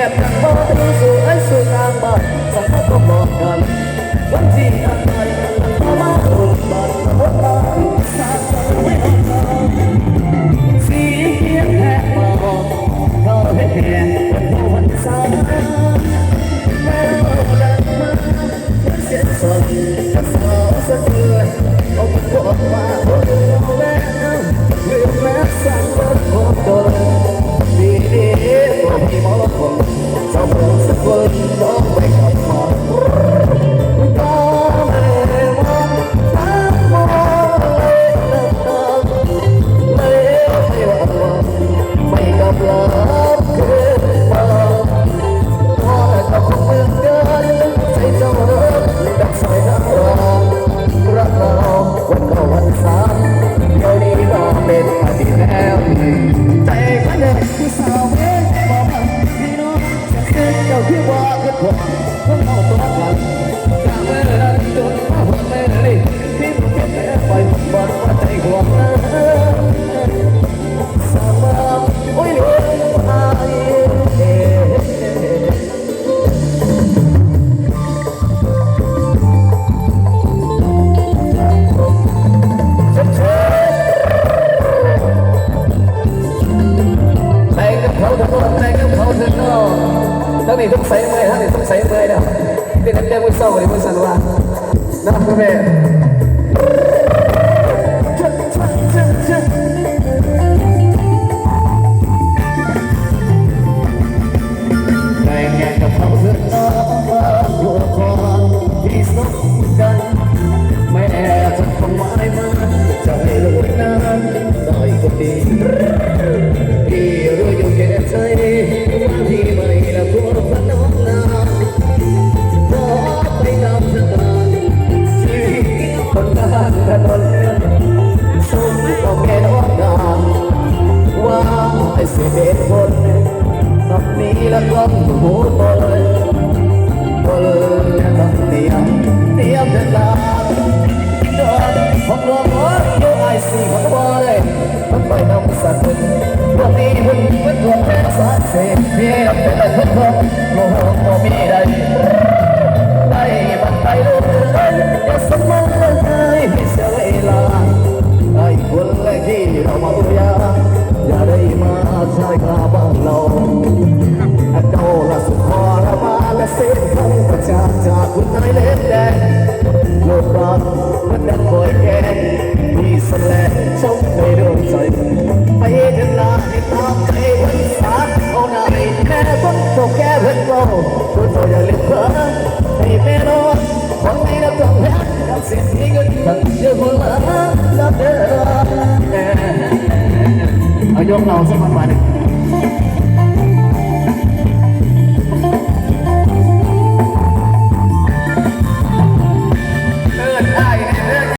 đẹp chẳng vô tư dù ấy, sự càng bận chẳng có có một lần vẫn chỉ ăn mày có má hồn bận hốt ta xa xa với hồn ta vì ý kiến hẹn mà hồn có hết hẹn vẫn vô vẫn xa Hãy subscribe cho ต้องเอาตัวกันจากเมื่อนั้นจนมาหัวเมื่อนี้พี่ผมเก็บแต่ไป đâu Thì thằng đem mới sau rồi mới sẵn qua Nó không có về Chân, ไอ้สิบเอ็ดคนตอนนี้แล้วก็หูบอลบอลต้องเตรียมเตรียมเดินทางโดนผมรอหมดยูไอซีของบอลเลยมันไปน้องสัตว์วันนี้มันเป็นตัวแทนสายเสียเพียงแต่ละทุกคนโมโหโมมีได้ได้ โดละสุขอระมาและเสียงคำประชาจากคุณนายเล็กแดงโลกรักมันดังคอยแก่มีแสลงชมในดวงใจไปเดินลาให้ตามใจวันสาเอาหน้าให้แม่ต้นโตแก่เพื่นเราคุณโตอย่าลืมเพื่อให้แม่นอนคนในนับจำแพ้กับเสียงที่เงินตั้งเยอะคนละจับเด้อเอายกเราสักประมาหนึ่ง